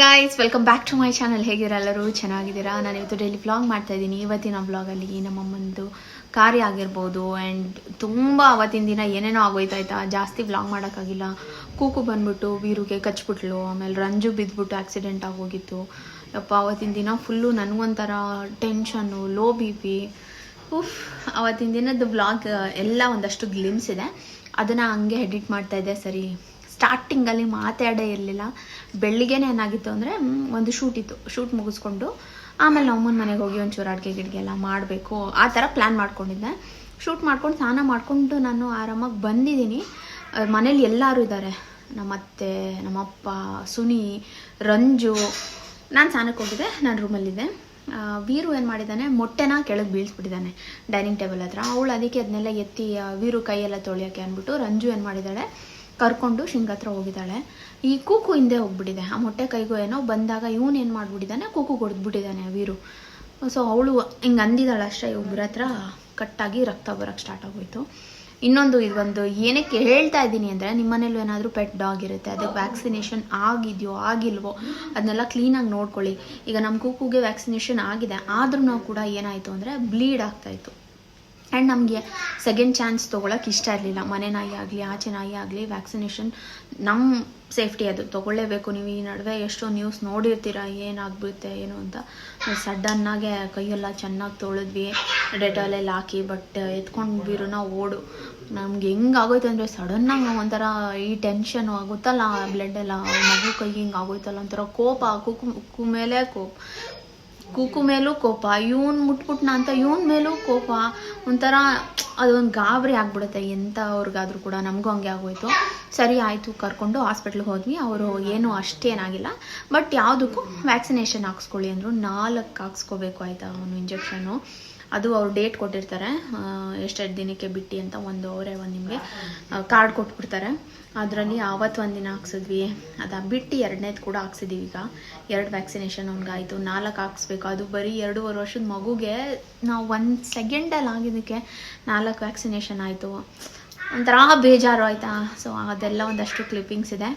Guys welcome back to my channel ಹೇಗಿರಲ್ಲರೂ ಚೆನ್ನಾಗಿದ್ದೀರಾ? ನಾನು ಇವತ್ತು ಡೈಲಿ ಬ್ಲಾಗ್ ಮಾಡ್ತಾ ಇದ್ದೀನಿ. ಇವತ್ತಿನ ವ್ಲಾಗಲ್ಲಿ ನಮ್ಮಮ್ಮಂದು ಕಾರ್ಯ ಆಗಿರ್ಬೋದು ಆ್ಯಂಡ್ ತುಂಬ ಅವತ್ತಿನ ದಿನ ಏನೇನೋ ಆಗೋಯ್ತಾಯ್ತಾ ಜಾಸ್ತಿ ವ್ಲಾಗ್ ಮಾಡೋಕ್ಕಾಗಿಲ್ಲ. ಕೂಕು ಬಂದ್ಬಿಟ್ಟು ವೀರುಗೆ ಕಚ್ಬಿಟ್ಲು. ಆಮೇಲೆ ರಂಜು ಬಿದ್ದುಬಿಟ್ಟು ಆಕ್ಸಿಡೆಂಟ್ ಆಗೋಗಿತ್ತು ಅಪ್ಪ ಅವತ್ತಿನ ದಿನ ಫುಲ್ಲು ನನಗೊಂಥರ ಟೆನ್ಷನ್ನು ಲೋ ಬಿ ಪಿ ಉಫ್ ಅವತ್ತಿನ ದಿನದ ಬ್ಲಾಗ್ ಎಲ್ಲ ಒಂದಷ್ಟು ಗ್ಲಿಮ್ಸ್ ಇದೆ. ಅದನ್ನು ಹಂಗೆ ಎಡಿಟ್ ಮಾಡ್ತಾಯಿದ್ದೆ ಸರಿ ಸ್ಟಾರ್ಟಿಂಗಲ್ಲಿ ಮಾತಾಡೇ ಇರಲಿಲ್ಲ. ಬೆಳಿಗ್ಗೆನೇ ಏನಾಗಿತ್ತು ಅಂದರೆ ಒಂದು ಶೂಟ್ ಇತ್ತು. ಶೂಟ್ ಮುಗಿಸ್ಕೊಂಡು ಆಮೇಲೆ ನಮ್ಮನ ಮನೆಗೆ ಹೋಗಿ ಒಂಚೂರು ಅಡುಗೆ ಗಿಡಿಗೆ ಎಲ್ಲ ಮಾಡಬೇಕು. ಆ ಥರ ಪ್ಲ್ಯಾನ್ ಮಾಡ್ಕೊಂಡಿದ್ದೆ. ಶೂಟ್ ಮಾಡ್ಕೊಂಡು, ಸ್ನಾನ ಮಾಡಿಕೊಂಡು ನಾನು ಆರಾಮಾಗಿ ಬಂದಿದ್ದೀನಿ. ಮನೇಲಿ ಎಲ್ಲರೂ ಇದ್ದಾರೆ. ನಮ್ಮತ್ತೆ ನಮ್ಮಪ್ಪ ಸುನಿ, ರಂಜು. ನಾನು ಸ್ನಾನಕ್ಕೆ ಹೋಗಿದ್ದೆ. ನಾನು ರೂಮಲ್ಲಿದ್ದೆ ವೀರು ಏನು ಮಾಡಿದ್ದಾನೆ, ಮೊಟ್ಟೆನ ಕೆಳಗೆ ಬೀಳಿಸ್ಬಿಟ್ಟಿದ್ದಾನೆ ಡೈನಿಂಗ್ ಟೇಬಲ್ ಹತ್ರ. ಅವಳು ಅದಕ್ಕೆ ಅದನ್ನೆಲ್ಲ ಎತ್ತಿ ವೀರು ಕೈಯೆಲ್ಲ ತೊಳೆಯೋಕೆ ಅಂದ್ಬಿಟ್ಟು ರಂಜು ಏನು ಮಾಡಿದ್ದಾಳೆ ಕರ್ಕೊಂಡು ಶಿಂಗ್ ಹತ್ರ ಹೋಗಿದ್ದಾಳೆ. ಈ ಕೂಕು ಹಿಂದೆ ಹೋಗ್ಬಿಟ್ಟಿದೆ. ಆ ಮೊಟ್ಟೆ ಕೈಗೂ ಏನೋ ಬಂದಾಗ ಇವನು ಏನು ಮಾಡಿಬಿಟ್ಟಿದ್ದಾನೆ? ಕೂಕು ಹೊಡೆದ್ಬಿಟ್ಟಿದ್ದಾನೆ ವೀರು. ಸೊ ಅವಳು ಹಿಂಗೆ ಅಂದಿದ್ದಾಳೆ ಅಷ್ಟೇ ಒಬ್ಬರ ಹತ್ರ ಕಟ್ಟಾಗಿ ರಕ್ತ ಬರೋಕ್ಕೆ ಸ್ಟಾರ್ಟ್ ಆಗೋಯ್ತು. ಇನ್ನೊಂದು ಇದೊಂದು ಏನಕ್ಕೆ ಹೇಳ್ತಾ ಇದ್ದೀನಿ ಅಂದರೆ, ನಿಮ್ಮನೇಲೂ ಏನಾದರೂ ಪೆಟ್ ಡಾಗ್ ಇರುತ್ತೆ ಅದಕ್ಕೆ ವ್ಯಾಕ್ಸಿನೇಷನ್ ಆಗಿದೆಯೋ, ಆಗಿಲ್ವೋ ಅದನ್ನೆಲ್ಲ ಕ್ಲೀನಾಗಿ ನೋಡ್ಕೊಳ್ಳಿ. ಈಗ ನಮ್ಮ ಕೂಕುಗೆ ವ್ಯಾಕ್ಸಿನೇಷನ್ ಆಗಿದೆ ಆದ್ರೂ ಕೂಡ ಏನಾಯಿತು ಅಂದರೆ ಬ್ಲೀಡ್ ಆಗ್ತಾಯಿತ್ತು ಆ್ಯಂಡ್ ನಮಗೆ ಸೆಕೆಂಡ್ ಚಾನ್ಸ್ ತೊಗೊಳಕ್ಕೆ ಇಷ್ಟ ಇರಲಿಲ್ಲ. ಮನೆ ನಾಯಿ ಆಗಲಿ, ಆಚೆ ನಾಯಿ ಆಗಲಿ ವ್ಯಾಕ್ಸಿನೇಷನ್ ನಮ್ಮ ಸೇಫ್ಟಿ ಅದು. ತೊಗೊಳ್ಳೇಬೇಕು ನೀವು ಈ ನಡುವೆ ಎಷ್ಟೋ ನ್ಯೂಸ್ ನೋಡಿರ್ತೀರ, ಏನಾಗ್ಬಿಡುತ್ತೆ, ಏನು ಅಂತ. ಸಡನ್ನಾಗೆ ಕೈಯೆಲ್ಲ ಚೆನ್ನಾಗಿ ತೊಳೆದ್ವಿ. ಡೆಟಾಲೆಲ್ಲ ಹಾಕಿ ಬಟ್ ಎತ್ಕೊಂಡು ಬೀರೋನ ಓಡು. ನಮ್ಗೆ ಹೆಂಗೆ ಆಗೋಯ್ತು ಅಂದರೆ ಸಡನ್ನಾಗಿ ಒಂಥರ ಈ ಟೆನ್ಷನ್ ಆಗುತ್ತಲ್ಲ ಬ್ಲಡ್ ಎಲ್ಲ ಮಗು ಕೈ ಹಿಂಗೆ ಆಗೋಯ್ತಲ್ಲ, ಒಂಥರ ಕೋಪ ಕುಕ್ಕು ಕುಕ್ಕು ಮೇಲೆ ಕೋಪ. ಕೂಕು ಮೇಲೂ ಕೋಪ, ಇವನ್ ಮುಟ್ಬಿಟ್ನ ಅಂತ ಇವನ್ ಮೇಲೂ ಕೋಪ, ಒಂಥರ ಅದೊಂದು ಗಾಬರಿ ಆಗ್ಬಿಡುತ್ತೆ. ಎಂಥವ್ರಿಗಾದ್ರೂ ಕೂಡ ನಮಗೂ ಹಂಗೆ ಆಗೋಯ್ತು. ಸರಿ ಆಯಿತು, ಕರ್ಕೊಂಡು ಹಾಸ್ಪಿಟ್ಲಿಗೆ ಹೋದ್ವಿ. ಅವರು ಏನೂ ಅಷ್ಟೇನಾಗಿಲ್ಲ. ಬಟ್ ಯಾವುದಕ್ಕೂ ವ್ಯಾಕ್ಸಿನೇಷನ್ ಹಾಕ್ಸ್ಕೊಳ್ಳಿ ಅಂದ್ರು ನಾಲ್ಕು ಹಾಕ್ಸ್ಕೋಬೇಕು ಆಯಿತಾ ಅವನು ಇಂಜೆಕ್ಷನು ಅದು ಅವ್ರು ಡೇಟ್ ಕೊಟ್ಟಿರ್ತಾರೆ. ಎಷ್ಟೆಷ್ಟು ದಿನಕ್ಕೆ ಬಿಟ್ಟು ಅಂತ ಒಂದು ಅವರೇ ಒಂದು ನಿಮಗೆ ಕಾರ್ಡ್ ಕೊಟ್ಬಿಡ್ತಾರೆ. ಅದರಲ್ಲಿ ಆವತ್ತು ಒಂದು ದಿನ ಹಾಕ್ಸಿದ್ವಿ. ಅದು ಬಿಟ್ಟು ಎರಡನೇದು ಕೂಡ ಹಾಕ್ಸಿದ್ದೀವಿ ಈಗ. ಎರಡು ವ್ಯಾಕ್ಸಿನೇಷನ್ ಅವ್ನಿಗಾಯಿತು. ನಾಲ್ಕು ಹಾಕ್ಸ್ಬೇಕು. ಅದು ಬರೀ ಎರಡೂವರೆ ವರ್ಷದ ಮಗುಗೆ ನಾವು ಒಂದು ಸೆಕೆಂಡಲ್ಲಿ ಆಗಿದ್ದಕ್ಕೆ ನಾಲ್ಕು ವ್ಯಾಕ್ಸಿನೇಷನ್ ಆಯಿತು. ಒಂಥರ ಬೇಜಾರು ಆಯಿತಾ? ಸೊ ಅದೆಲ್ಲ ಒಂದಷ್ಟು ಕ್ಲಿಪ್ಪಿಂಗ್ಸ್ ಇದೆ.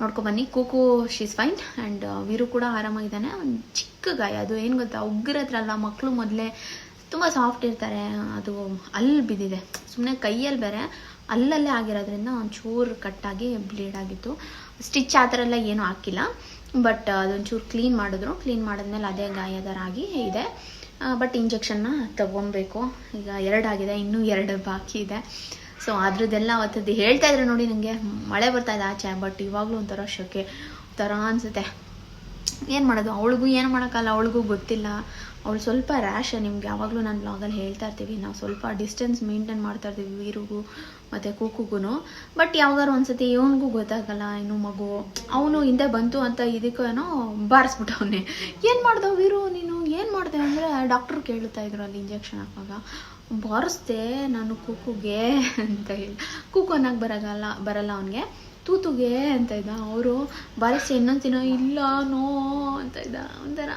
ನೋಡ್ಕೊಬನ್ನಿ Kooku she's fine and Veeru ಕೂಡ ಆರಾಮಾಗಿದ್ದಾನೆ. ಒಂದು ಚಿಕ್ಕ ಗಾಯ. ಅದು ಏನು ಗೊತ್ತಾ? ಉಗ್ರ ಹತ್ರ ಅಲ್ಲ ಮಕ್ಕಳು ಮೊದಲೇ ತುಂಬ ಸಾಫ್ಟ್ ಇರ್ತಾರೆ, ಅದು ಅಲ್ಲಿ ಬಿದ್ದಿದೆ. ಸುಮ್ಮನೆ ಕೈಯಲ್ಲಿ ಬೇರೆ, ಅಲ್ಲಲ್ಲೇ ಆಗಿರೋದ್ರಿಂದ ಒಂಚೂರು ಕಟ್ಟಾಗಿ ಬ್ಲೀಡ್ ಆಗಿತ್ತು. ಸ್ಟಿಚ್ ಆ ಥರ ಎಲ್ಲ ಏನೂ ಹಾಕಿಲ್ಲ. ಬಟ್ ಅದೊಂಚೂರು ಕ್ಲೀನ್ ಮಾಡಿದ್ರು. ಕ್ಲೀನ್ ಮಾಡಿದ್ಮೇಲೆ ಅದೇ ಗಾಯದರಾಗಿ ಇದೆ. ಬಟ್ ಇಂಜೆಕ್ಷನ್ನ ತಗೊಬೇಕು ಈಗ ಎರಡಾಗಿದೆ ಇನ್ನೂ ಎರಡು ಬಾಕಿ ಇದೆ. ಸೊ ಅದ್ರದ್ದೆಲ್ಲ ಅವತ್ತದ್ದು ಹೇಳ್ತಾ ಇದ್ರೆ ನೋಡಿ ನನಗೆ ಮಳೆ ಬರ್ತಾ ಇದೆ ಆಚೆ ಬಟ್ ಇವಾಗಲೂ ಒಂಥರ ಶೆಕೆ, ಒಂಥರ ಅನಿಸುತ್ತೆ. ಏನು ಮಾಡೋದು? ಅವಳಿಗೂ ಏನು ಮಾಡೋಕ್ಕಲ್ಲ ಅವಳಿಗೂ ಗೊತ್ತಿಲ್ಲ. ಅವಳು ಸ್ವಲ್ಪ ರ್ಯಾಶ ನಿಮ್ಗೆ. ಯಾವಾಗಲೂ ನಾನು ಬ್ಲಾಗಲ್ಲಿ ಹೇಳ್ತಾ ಇರ್ತೀವಿ. ನಾವು ಸ್ವಲ್ಪ ಡಿಸ್ಟೆನ್ಸ್ ಮೇಂಟೈನ್ ಮಾಡ್ತಾ ಇರ್ತೀವಿ, ವೀರಿಗೂ ಮತ್ತು ಕೂಕುಗೂ ಬಟ್ ಯಾವಾಗಾರು ಒಂದ್ಸತಿ ಇವನಿಗೂ ಗೊತ್ತಾಗಲ್ಲ, ಇನ್ನು ಮಗು. ಅವನು ಹಿಂದೆ ಬಂತು ಅಂತ ಇದಕ್ಕೇನೋ ಏನೋ ಬಾರಿಸ್ಬಿಟ್ಟವನೇ ಏನು ಮಾಡ್ದೆ ವೀರು ನೀನು? ಏನು ಮಾಡಿದೆ ಅಂದರೆ ಡಾಕ್ಟ್ರು ಕೇಳ್ತಾ ಇದ್ರು ಅಲ್ಲಿ ಇಂಜೆಕ್ಷನ್ ಹಾಕುವಾಗ. ಬಾರಿಸ್ದೆ ನಾನು ಕೂಕುಗೆ ಅಂತ ಹೇಳಿ. ಕೂಕು ಅನ್ನಕ್ಕೆ ಬರಗಲ್ಲ, ಬರಲ್ಲ ಅವನಿಗೆ. ತೂತುಗೆ ಅಂತ ಇದ್ದ. ಅವರು ಬಾರಿಸಿ ಇನ್ನೊಂದು ತಿನ್ನೋ. ಇಲ್ಲ, ನೋ, ಅಂತ ಇದ್ದ. ಒಂಥರ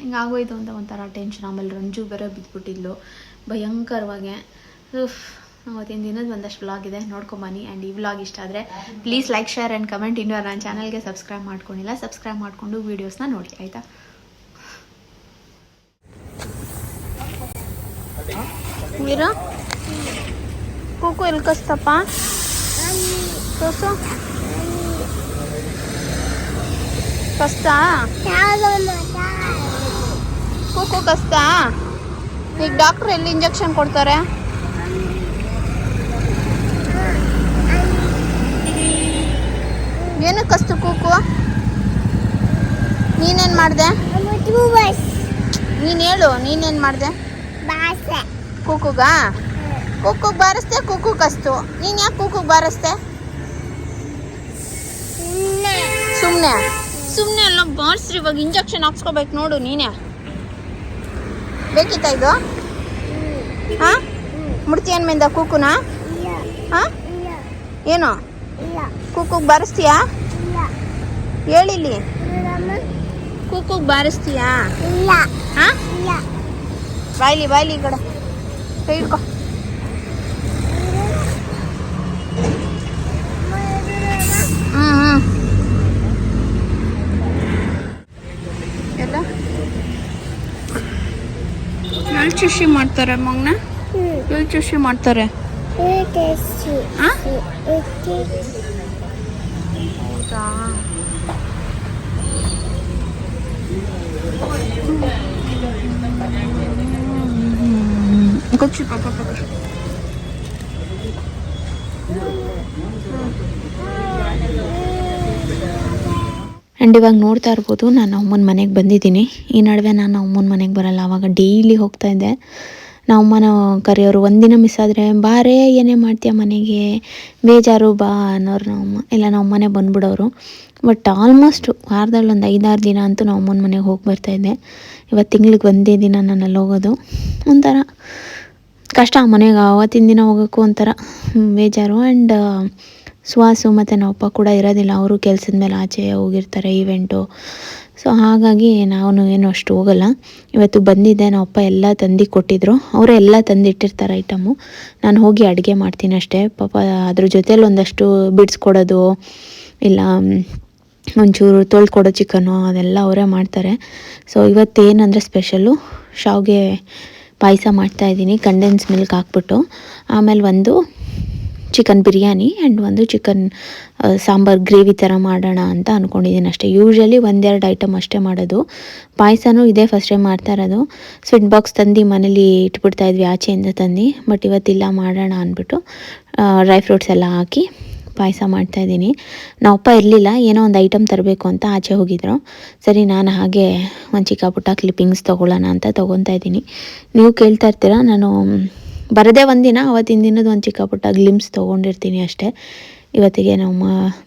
ಹಿಂಗೆ ಆಗೋಯ್ತು ಅಂತ ಒಂಥರ ಟೆನ್ಷನ್ ಆಮೇಲೆ ರಂಜು ಬೇರೆ ಬಿದ್ದುಬಿಟ್ಟಿದ್ಲು ಭಯಂಕರವಾಗೆ. ಅವತ್ತಿನ ದಿನದ ಒಂದಷ್ಟು ವ್ಲಾಗ್ ಇದೆ. ನೋಡ್ಕೊಂಬನ್ನಿ. ಆ್ಯಂಡ್ ಈ ವ್ಲಾಗ್ ಇಷ್ಟ ಆದರೆ please like share and comment ಇನ್ನೂ ನನ್ನ ಚಾನಲ್ಗೆ ಸಬ್ಸ್ಕ್ರೈಬ್ ಮಾಡ್ಕೊಂಡಿಲ್ಲ ಸಬ್ಸ್ಕ್ರೈಬ್ ಮಾಡಿಕೊಂಡು ವೀಡಿಯೋಸ್ನ ನೋಡಿ, ಆಯಿತಾ? ಕೂಕು ಎಲ್ಲಿ ಕಸ್ತಾ ಕೂಕು ಕಸ್ತಾ ಈಗ ಡಾಕ್ಟರ್ ಎಲ್ಲಿ ಇಂಜೆಕ್ಷನ್ ಕೊಡ್ತಾರೆ? ಏನಕ್ಕೆ ಕಸ್ತು ಕೂಕು ನೀನೇನು ಮಾಡಿದೆ? ನೀನು ಹೇಳು, ನೀನೇನು ಮಾಡಿದೆ? ಕೂಕುಗಾ ಕೂಕು ಬಾರಿಸ್ದೆ ಕೂಕು ಕಸ್ತು. ನೀನು ಯಾಕೆ ಕೂಕು ಬಾರಿಸ್ದೆ? ಸುಮ್ಮನೆ ಸುಮ್ಮನೆ ಎಲ್ಲ ಬಾರಿಸ್ರಿ, ಇವಾಗ ಇಂಜೆಕ್ಷನ್ ಹಾಕ್ಸ್ಕೋಬೇಕು ನೋಡು ನೀನೇ. ಬೇಕಿತ್ತ ಇದು? ಹಾಂ? ಮುಡ್ತೀಯನ್ ಮೇಂದ ಕೂಕುನ? ಹಾಂ? ಏನು? ಕೂಕುಗೆ ಬಾರಿಸ್ತೀಯಾ? ಹೇಳಿಲಿ ಕೂಕುಗೆ ಬಾರಿಸ್ತೀಯಾ? ಹಾಂ? ಬಾಯ್ಲಿ ಬಾಯ್ಲಿ ಈ ಕಡೆ. ಕೈ ಹಿಡ್ಕೊ. ಹ್ಞೂ ಹ್ಞೂ ಎಲ್ಲಿ ಚುಷಿ ಮಾಡ್ತಾರೆ ಮಗನ ಎಲ್ಲಿ ಚುಷಿ ಮಾಡ್ತಾರೆ ಆ? ಹೌದಾ ಕೂರ್ಚಿ ಪಾಪ ಪಾಪ ಆ್ಯಂಡ್ ಇವಾಗ ನೋಡ್ತಾ ಇರ್ಬೋದು, ನಾನು ಅಮ್ಮನ ಮನೆಗೆ ಬಂದಿದ್ದೀನಿ. ಈ ನಡುವೆ ನಾನು ಅಮ್ಮನ ಮನೆಗೆ ಬರಲ್ಲ, ಆವಾಗ ಡೈಲಿ ಹೋಗ್ತಾ ಇದ್ದೆ. ನಾವು ಅಮ್ಮನ ಕರೆಯೋರು ಒಂದಿನ ಮಿಸ್ ಆದರೆ, ಬಾರೇ, ಏನೇ ಮಾಡ್ತೀಯ ಮನೆಗೆ? ಬೇಜಾರು, ಬಾ, ಅನ್ನೋರು ನಮ್ಮಮ್ಮ ಇಲ್ಲ ನಾವು ಅಮ್ಮನೇ ಬಂದ್ಬಿಡೋರು. ಬಟ್ ಆಲ್ಮೋಸ್ಟ್ ವಾರದಲ್ಲಿ ಒಂದು ಐದಾರು ದಿನ ಅಂತೂ ನಾವು ಅಮ್ಮನ ಮನೆಗೆ ಹೋಗಿ ಬರ್ತಾಯಿದ್ದೆ ಇವತ್ತು ತಿಂಗ್ಳಿಗೆ ಒಂದೇ ದಿನ ನಾನು ಅಲ್ಲಿ ಹೋಗೋದು. ಒಂಥರ ಕಷ್ಟ ಮನೆಗೆ ಆವತ್ತಿನ ದಿನ ಹೋಗೋಕ್ಕೂ ಒಂಥರ ಬೇಜಾರು. ಆ್ಯಂಡ್ ಸುಹಾಸು ಮತ್ತು ನಮ್ಮ ಅಪ್ಪ ಕೂಡ ಇರೋದಿಲ್ಲ. ಅವರು ಕೆಲಸದ ಮೇಲೆ ಆಚೆ ಹೋಗಿರ್ತಾರೆ ಈವೆಂಟು ಸೊ ಹಾಗಾಗಿ ನಾನು ಏನು ಅಷ್ಟು ಹೋಗಲ್ಲ. ಇವತ್ತು ಬಂದಿದ್ದೆ, ನಮ್ಮ ಅಪ್ಪ ಎಲ್ಲ ತಂದು ಕೊಟ್ಟಿದ್ರು. ಅವರೇ ಎಲ್ಲ ತಂದಿಟ್ಟಿರ್ತಾರೆ ಐಟಮು ನಾನು ಹೋಗಿ ಅಡುಗೆ ಮಾಡ್ತೀನಿ ಅಷ್ಟೇ. ಪಾಪ ಅದ್ರ ಜೊತೇಲಿ ಒಂದಷ್ಟು ಬಿಡಿಸ್ಕೊಡೋದು ಇಲ್ಲ, ಒಂಚೂರು ತೊಳ್ಕೊಡೋ ಚಿಕನು ಅದೆಲ್ಲ ಅವರೇ ಮಾಡ್ತಾರೆ. ಸೊ ಇವತ್ತು ಏನಂದರೆ ಸ್ಪೆಷಲ್ಲು ಶಾವಿಗೆ ಪಾಯಸ ಮಾಡ್ತಾಯಿದ್ದೀನಿ ಕಂಡೆನ್ಸ್ ಮಿಲ್ಕ್ ಹಾಕ್ಬಿಟ್ಟು. ಆಮೇಲೆ ಒಂದು ಚಿಕನ್ ಬಿರಿಯಾನಿ ಆ್ಯಂಡ್ ಒಂದು ಚಿಕನ್ ಸಾಂಬಾರ್ ಗ್ರೇವಿ ಥರ ಮಾಡೋಣ ಅಂತ ಅಂದ್ಕೊಂಡಿದ್ದೀನಿ ಅಷ್ಟೇ. ಯೂಶ್ವಲಿ ಒಂದೆರಡು ಐಟಮ್ ಅಷ್ಟೇ ಮಾಡೋದು. ಪಾಯಸನೂ ಇದೇ ಫಸ್ಟ್ ಟೈಮ್ ಮಾಡ್ತಾ ಇರೋದು. ಸ್ವಿಟ್ ಬಾಕ್ಸ್ ತಂದು ಮನೇಲಿ ಇಟ್ಬಿಡ್ತಾ ಇದ್ವಿ, ಆಚೆಯಿಂದ ತಂದು. ಬಟ್ ಇವತ್ತಿಲ್ಲ, ಮಾಡೋಣ ಅಂದ್ಬಿಟ್ಟು ಡ್ರೈ ಫ್ರೂಟ್ಸ್ ಎಲ್ಲ ಹಾಕಿ ಪಾಯಸ ಮಾಡ್ತಾಯಿದ್ದೀನಿ ನಾವು ಅಪ್ಪ ಇರಲಿಲ್ಲ, ಏನೋ ಒಂದು ಐಟಮ್ ತರಬೇಕು ಅಂತ ಆಚೆ ಹೋಗಿದ್ರು. ಸರಿ, ನಾನು ಹಾಗೆ ಒಂದು ಚಿಕ್ಕ ಪುಟ್ಟ ಕ್ಲಿಪ್ಪಿಂಗ್ಸ್ ತೊಗೊಳ್ಳೋಣ ಅಂತ ತೊಗೊತಾ ಇದ್ದೀನಿ. ನೀವು ಕೇಳ್ತಾ ಇರ್ತೀರ? ನಾನು ಬರದೇ ಒಂದಿನ, ಅವತ್ತಿನ ದಿನದ ಒಂದು ಚಿಕ್ಕ ಪುಟ್ಟ ಗ್ಲಿಮ್ಸ್ ತೊಗೊಂಡಿರ್ತೀನಿ ಅಷ್ಟೇ. ಇವತ್ತಿಗೆ ನಮ್ಮ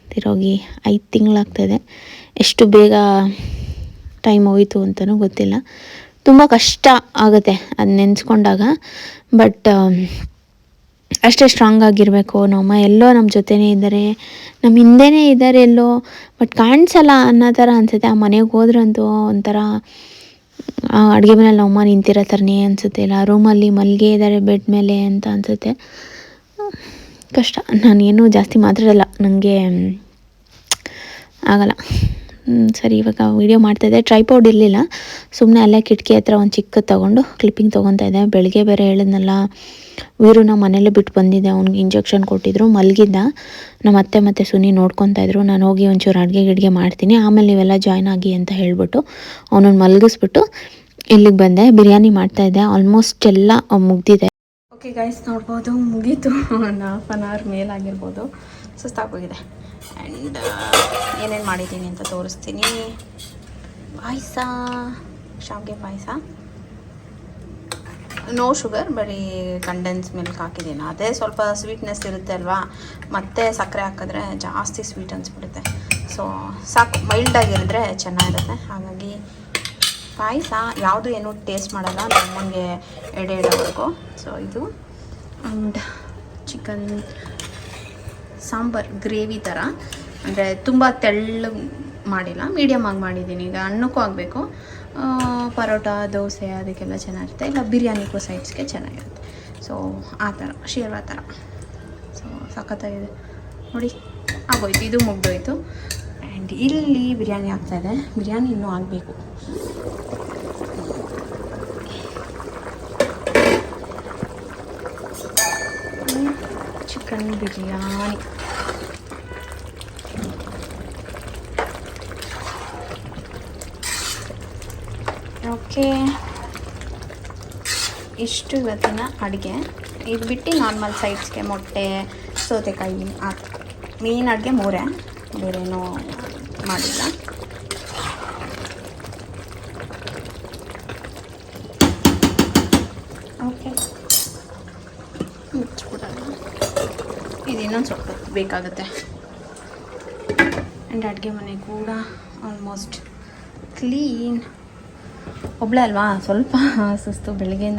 ತಿರೋಗಿ ಐದು ತಿಂಗಳಾಗ್ತದೆ. ಎಷ್ಟು ಬೇಗ ಟೈಮ್ ಹೋಯಿತು ಅಂತಲೂ ಗೊತ್ತಿಲ್ಲ. ತುಂಬ ಕಷ್ಟ ಆಗುತ್ತೆ ಅದು ನೆನೆಸ್ಕೊಂಡಾಗ. ಬಟ್ ಅಷ್ಟೇ ಸ್ಟ್ರಾಂಗ್ ಆಗಿರಬೇಕು. ನಮ್ಮ ಎಲ್ಲೋ ನಮ್ಮ ಜೊತೆನೇ ಇದ್ದಾರೆ. ನಮ್ಮ ಹಿಂದೆನೇ ಇದ್ದಾರೆ ಎಲ್ಲೋ. ಬಟ್ ಕಾಣಿಸಲ್ಲ ಅನ್ನೋ ಥರ ಅನಿಸುತ್ತೆ. ಆ ಮನೆಗೆ ಹೋದ್ರಂತೂ ಒಂಥರ ಅಡುಗೆ ಮನೇಲಿ ನಮ್ಮಮ್ಮ ನಿಂತಿರೋ ಥರನೇ ಅನಿಸುತ್ತೆ. ಇಲ್ಲ ರೂಮಲ್ಲಿ ಮಲ್ಗೆ ಇದ್ದಾರೆ ಬೆಡ್ ಮೇಲೆ ಅಂತ ಅನಿಸುತ್ತೆ. ಕಷ್ಟ. ನಾನೇನು ಜಾಸ್ತಿ ಮಾತಾಡಲ್ಲ. ನನಗೆ ಆಗಲ್ಲ. ಸರಿ, ಇವಾಗ ವೀಡಿಯೋ ಮಾಡ್ತಾಯಿದ್ದೆ ಟ್ರೈಪೌಡ್ ಇರಲಿಲ್ಲ. ಸುಮ್ಮನೆ ಅಲ್ಲೇ ಕಿಟಕಿ ಹತ್ರ ಒಂದು ಚಿಕ್ಕದು ತೊಗೊಂಡು ಕ್ಲಿಪ್ಪಿಂಗ್ ತೊಗೊತಾ ಇದ್ದೆ. ಬೆಳಗ್ಗೆ ಬೇರೆ ಹೇಳಿದ್ನಲ್ಲ ವೀರು ನಾವು ಮನೇಲೇ ಬಿಟ್ಟು ಬಂದಿದ್ದೆ. ಅವ್ನಿಗೆ ಇಂಜೆಕ್ಷನ್ ಕೊಟ್ಟಿದ್ರು, ಮಲಗಿದ್ದ. ನಮ್ಮ ಅತ್ತೆ ಮತ್ತು ಸುನಿ ನೋಡ್ಕೊತಾ ಇದ್ರು. ನಾನು ಹೋಗಿ ಒಂಚೂರು ಅಡುಗೆ ಗಿಡಿಗೆ ಮಾಡ್ತೀನಿ. ಆಮೇಲೆ ನೀವೆಲ್ಲ ಜಾಯ್ನ್ ಆಗಿ ಅಂತ ಹೇಳಿಬಿಟ್ಟು ಅವನನ್ನು ಮಲಗಿಸ್ಬಿಟ್ಟು ಇಲ್ಲಿಗೆ ಬಂದೆ. ಬಿರಿಯಾನಿ ಮಾಡ್ತಾಯಿದ್ದೆ ಆಲ್ಮೋಸ್ಟ್ ಎಲ್ಲ ಮುಗ್ದಿದೆ. ಓಕೆ ಗೈಸ್ ನೋಡ್ಬೋದು. ಮುಗೀತು. ಒಂದು ಹಾಫ್ ಆನ್ ಅವರ್ ಮೇಲಾಗಿರ್ಬೋದು ಸುಸ್ತಾಗೋಗಿದೆ ಆ್ಯಂಡ್ ಏನೇನು ಮಾಡಿದ್ದೀನಿ ಅಂತ ತೋರಿಸ್ತೀನಿ. ಪಾಯಸ, ಶಾವಿಗೆ ಪಾಯಸ. ನೋ ಶುಗರ್ ಬರೀ ಕಂಡೆನ್ಸ್ ಮಿಲ್ಕ್ ಹಾಕಿದ್ದೀನಿ. ಅದೇ ಸ್ವಲ್ಪ ಸ್ವೀಟ್ನೆಸ್ ಇರುತ್ತೆ ಅಲ್ವಾ? ಮತ್ತೆ ಸಕ್ಕರೆ ಹಾಕಿದ್ರೆ ಜಾಸ್ತಿ ಸ್ವೀಟ್ ಅನಿಸ್ಬಿಡುತ್ತೆ. ಸೊ ಸಾಕು. ಮೈಲ್ಡಾಗಿರಿದ್ರೆ ಚೆನ್ನಾಗಿರುತ್ತೆ. ಹಾಗಾಗಿ ಪಾಯಸ ಯಾವುದು ಏನು ಟೇಸ್ಟ್ ಮಾಡಲ್ಲ. ನಮ್ಮನಿಗೆ ಎಡೆ ಇಡೋವರೆಗೂ ಸೊ ಇದು. ಆ್ಯಂಡ್ ಚಿಕನ್ ಸಾಂಬಾರ್ ಗ್ರೇವಿ ಥರ ಅಂದರೆ ತುಂಬ ತೆಳ್ಳಗೆ ಮಾಡಿಲ್ಲ ಮೀಡಿಯಮ್ ಆಗಿ ಮಾಡಿದ್ದೀನಿ. ಈಗ ಅನ್ನಕ್ಕೂ ಆಗಬೇಕು. ಪರೋಟ, ದೋಸೆ ಅದಕ್ಕೆಲ್ಲ ಚೆನ್ನಾಗಿರುತ್ತೆ. ಇಲ್ಲ ಬಿರಿಯಾನಿಗೂ ಸೈಡ್ಸ್ಗೆ ಚೆನ್ನಾಗಿರುತ್ತೆ. ಸೊ ಆ ಥರ ಶೇರ್ವಾ ಥರ ಸೊ ಸಖತ್ತಾಗಿದೆ. ನೋಡಿ, ಆಗೋಯ್ತು. ಇದು ಮುಗ್ದೋಯ್ತು. ಆ್ಯಂಡ್ ಇಲ್ಲಿ ಬಿರಿಯಾನಿ ಆಗ್ತಾಯಿದೆ ಬಿರಿಯಾನಿ ಇನ್ನೂ ಆಗಬೇಕು. ಚಿಕನ್ ಬಿರಿಯಾನಿ. ಓಕೆ ಇಷ್ಟು ಇವತ್ತಿನ ಅಡುಗೆ. ಇದು ಬಿಟ್ಟು ನಾರ್ಮಲ್ ಸೈಡ್ಸ್ಗೆ ಮೊಟ್ಟೆ, ಸೌತೆಕಾಯಿ, ಆ ಮೀನು ಅಡುಗೆ ಮೂರೇ. ಬೇರೇನೂ ಮಾಡಿಲ್ಲ. ಓಕೆ ಇದು ಇನ್ನೊಂದು ಸ್ವಲ್ಪ ಬೇಕಾಗುತ್ತೆ. ಆ್ಯಂಡ್ ಅಡುಗೆ ಮನೆ ಕೂಡ ಆಲ್ಮೋಸ್ಟ್ ಕ್ಲೀನ್ ಒಬ್ಬಳೇ ಅಲ್ವಾ? ಸ್ವಲ್ಪ ಸುಸ್ತು ಬೆಳಗ್ಗೆ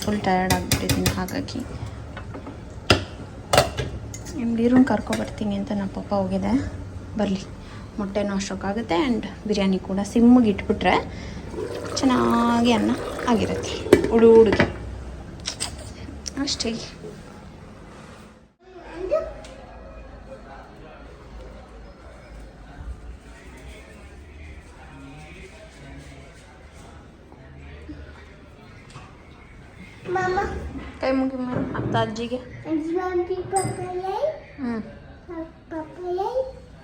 ಫುಲ್ ಟಯರ್ಡ್ ಆಗಿಬಿಟ್ಟಿದ್ದೀನಿ. ಹಾಗಾಗಿ ನಿಮ್ಮ ಬೀರೂನ್ ಕರ್ಕೊಬರ್ತೀನಿ ಅಂತ ನಮ್ಮ ಪಪ್ಪ ಹೋಗಿದೆ. ಬರಲಿ. ಮೊಟ್ಟೆನೂ ಅಷ್ಟೊಕ್ಕಾಗುತ್ತೆ ಆ್ಯಂಡ್ ಬಿರಿಯಾನಿ ಕೂಡ ಸಿಮ್ಮಿಗೆ ಇಟ್ಬಿಟ್ರೆ ಚೆನ್ನಾಗಿ ಅನ್ನ ಆಗಿರುತ್ತೆ. ಉಡು ಹುಡುಗಿ ಅಷ್ಟೇ. Mama, ಕೈ ಮುಗಿ ಮೇಲೆ ಅತ್ತ ಅಜ್ಜಿಗೆ and Swampy Papaya, ಹ್ಞೂ Papaya,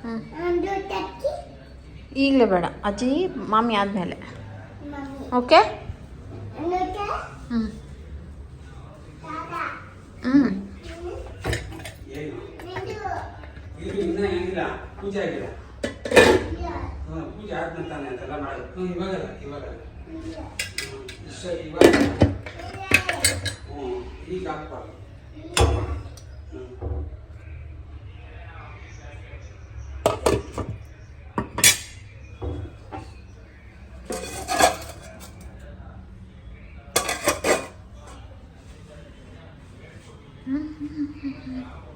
ಹ್ಞೂ and the Taki, ಈಗಲೇ ಬೇಡ. ಅಜ್ಜಿ ಮಾಮಿ ಆದಮೇಲೆ. Mommy, okay and the cat, ಹ್ಞೂ Dada, ಹ್ಞೂ ಏನು and the ಇದು ಇನ್ನೂ ಏನಿಲ್ಲ ಪೂಜೆ ಆಗಿಲ್ಲ. Yeah, ಹ್ಞೂ ಪೂಜೆ ಆದ್ಮೇಲೆ ತಾನೆ ಅಂತೆಲ್ಲ ಮಾಡೋದು. ಹ್ಞೂ ಇವಾಗಲ್ಲ ಇವಾಗಲ್ಲ. Yeah, ಹ್ಞೂ ಇಷ್ಟ ಇವಾಗ. yeah. ಹ್ಞೂ ಈಗ ಹಾಕ್ಬಾರ್ದು ಹ್ಞೂ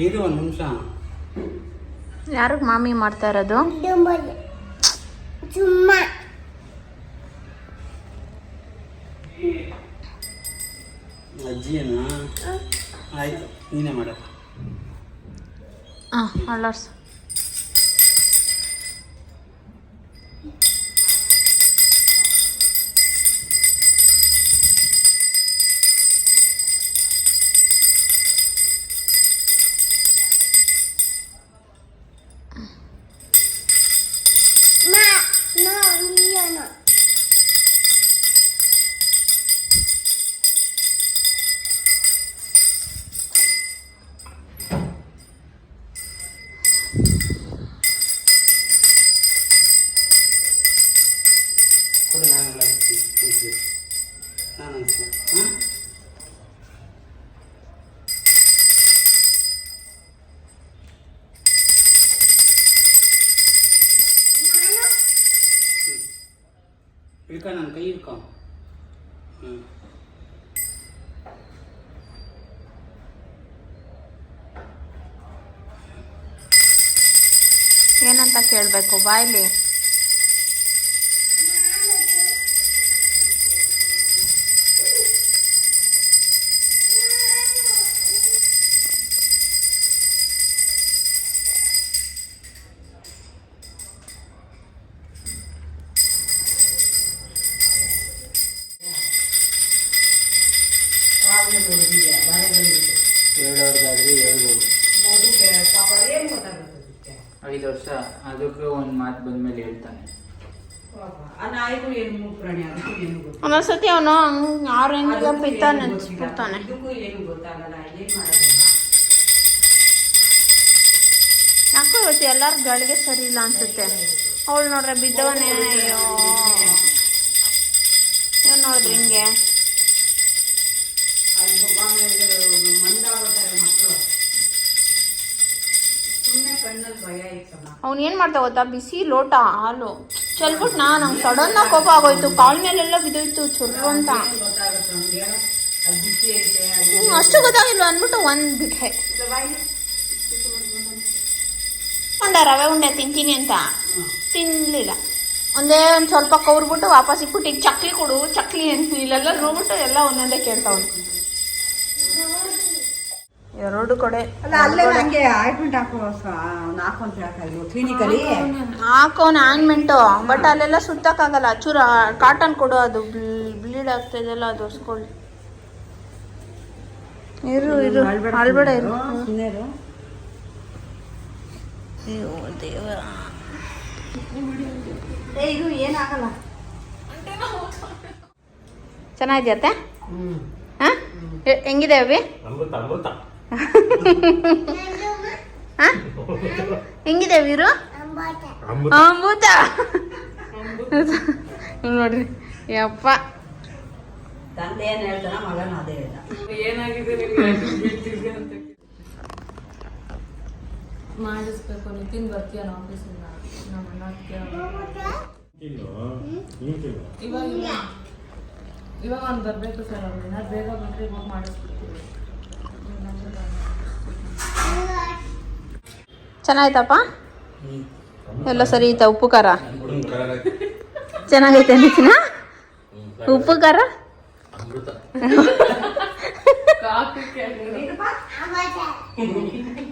ಇದು ಒಂದು ನಿಮಿಷ. ಯಾರಿಗೆ ಮಾಮಿ ಮಾಡ್ತಾ ಇರೋದು? ಸುಮ್ಮ. ಅಜ್ಜಿಯೇನಾ ಆಯಿತು ನೀನೇ ಮಾಡಪ್ಪ ಹಾಂ ಅಳ್ಳರ್ಸ್ ಏನಂತ ಕೇಳಬೇಕು? ಬಾಯ್ಲಿ. ಹೇಳೋರ್ಗಾದ್ರೆ ಹೇಳ್ಬೋದು. ಐದು ವರ್ಷ ಅದಕ್ಕೆ ಒಂದು ಮಾತು ಬಂದ್ಮೇಲೆ ಹೇಳ್ತಾನೆ. ನಾಯಿಗೂ ಏನು ಮೂತ್ರಣೆ ಅದಕ್ಕೂ ಏನು ಗೊತ್ತು ಒಂದೊಂದ್ಸತಿ ಅವನು ಆರು ಪಿತ್ತ ನೆನ್ಸ್ಬಿಡ್ತಾನೆ. ಇದಕ್ಕೂ ಏನು ಗೊತ್ತಾಗಲ್ಲ ಏನ್ ಮಾಡೋದಮ್ಮ ಯಾಕೋ ಇವತ್ತು ಎಲ್ಲರ ಗಳಿಗೆ ಸರಿ ಇಲ್ಲ ಅನ್ಸುತ್ತೆ. ಅವಳು ನೋಡ್ರೆ ಬಿದ್ದವನೇ ಅಯ್ಯೋ. ಏನ್ ನೋಡ್ರಿ ಹಿಂಗೆ. ಅವ್ನು ಏನು ಮಾಡ್ತಾ ಗೊತ್ತಾ? ಬಿಸಿ ಲೋಟ, ಹಾಲು. ಚೆಲ್ಬಿಟ್ಟು ನಾನು ಸಡನ್ ಕೋಪ ಆಗೋಯ್ತು. ಕಾಲ್ ಮೇಲೆಲ್ಲ ಬಿದ್ದೋಯ್ತು. ಚುರ್ರು ಅಂತ. ಅಷ್ಟು ಗೊತ್ತಾಗಿಲ್ಲ ಅಂದ್ಬಿಟ್ಟು ಒಂದು ಬಿಟ್ಟೆ ಒಂದ ರವೆ ಉಂಡೆ ತಿಂತೀನಿ ಅಂತ. ತಿನ್ಲಿಲ್ಲ. ಒಂದೇ ಒಂದು ಸ್ವಲ್ಪ ಕೌರ್ಬಿಟ್ಟು ವಾಪಸ್ ಇಟ್ಬಿಟ್ಟು ಈಗ ಚಕ್ಲಿ ಕೊಡು, ಚಕ್ಲಿ ಅಂತ ಇಲ್ಲೆಲ್ಲ ನೋಡ್ಬಿಟ್ಟು ಎಲ್ಲ ಒಂದೊಂದೇ ಕೇಳ್ತಾವನು. ಎರಡು ಕಡೆ ಅಲ್ಲ ಆಯಿಂಟ್ಮೆಂಟ್ ಹಾಕೋ ಅವ್ನು ಹಾಕೋ ಅಂತ ಹೇಳ್ತಾ ಕ್ಲಿನಿಕಲ್ಲಿ ಹಾಕೋನ್ ಆಯಿಂಟ್ಮೆಂಟು ಬಟ್ ಅಲ್ಲೆಲ್ಲ ಸುತ್ತಕ್ಕಾಗಲ್ಲ. ಚೂರ ಕಾಟನ್ ಕೊಡು ಅದು ಬ್ಲೀಡ್ ಆಗ್ತಿದೆಲ್ಲ ಅದು ಹೊಸ್ಕೊಳ್ಳಿ. ಇರು ಇರು. ಅಳ್ಬೇಡ ಇರು. ಅಯ್ಯೋ ದೇವರ. ಏ ಇದು ಏನಾಗಲ್ಲ ಚೆನ್ನಾಗಿದ್ಯತ್ತೆ ಹ್ಮ್. ಹಾಂ? ಹೆಂಗಿದೆ ಅವಿ ಹೆಂಗಿದೆ ವೀರು? ಅಮೃತ. ನೋಡ್ರಿ. ಯಪ್ಪ. ತಂದೆ ಏನು ಹೇಳ್ತಾನ ಮಗನ ಅದೇ ಹೇಳ್ದ. ಮಾಡಿಸ್ಬೇಕು ನಿತಿನ್ ಬರ್ತೀಯ ಆಫೀಸಿಂದ ನಮ್ಮ ಅಣ್ಣ ಇವಾಗ ಇವಾಗ ಒಂದು ಬರಬೇಕು ಸರ್ ಅವ್ರನ್ನ ಬೇಗ ಬಂದರೆ ಇವಾಗ ಮಾಡಿಸ್ಬಿಡ್ತೀವಿ ಚೆನ್ನಾಯ್ತಪ್ಪ? ಎಲ್ಲ ಸರಿ ಐತ? ಉಪ್ಪು ಖಾರ? ಚೆನ್ನಾಗೈತೆ ಅಂದಿನ ಉಪ್ಪು ಖಾರ?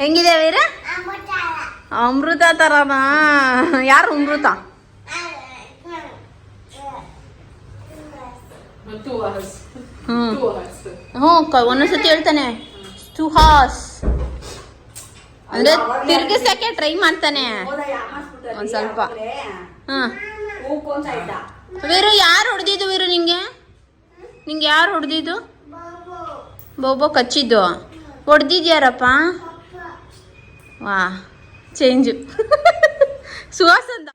ಹೆಂಗಿದೆ ವೀರ? ಅಮೃತ. ತರನಾ? ಯಾರು ಅಮೃತ? ಹ್ಞೂ ಒಂದೊಂದ್ಸತಿ ಹೇಳ್ತಾನೆ. ಸುಹಾಸ್ ಅಂದ್ರೆ ತಿರ್ಗಿಸಕ್ಕೆ ಟ್ರೈ ಮಾಡ್ತಾನೆ. ಒಂದ್ ಸ್ವಲ್ಪ. ವೀರು ಯಾರು ಹೊಡೆದಿದ್ದು ವೀರು ನಿಂಗೆ? ನಿಂಗೆ ಯಾರು ಹೊಡೆದಿದ್ದು? ಬೋಬೋ ಕಚ್ಚಿದ್ದು. ಹೊಡೆದಿದ್ಯಾರಪ್ಪ? ವಾ ಚೇಂಜು ಸುಹಾಸ್ ಅಂತ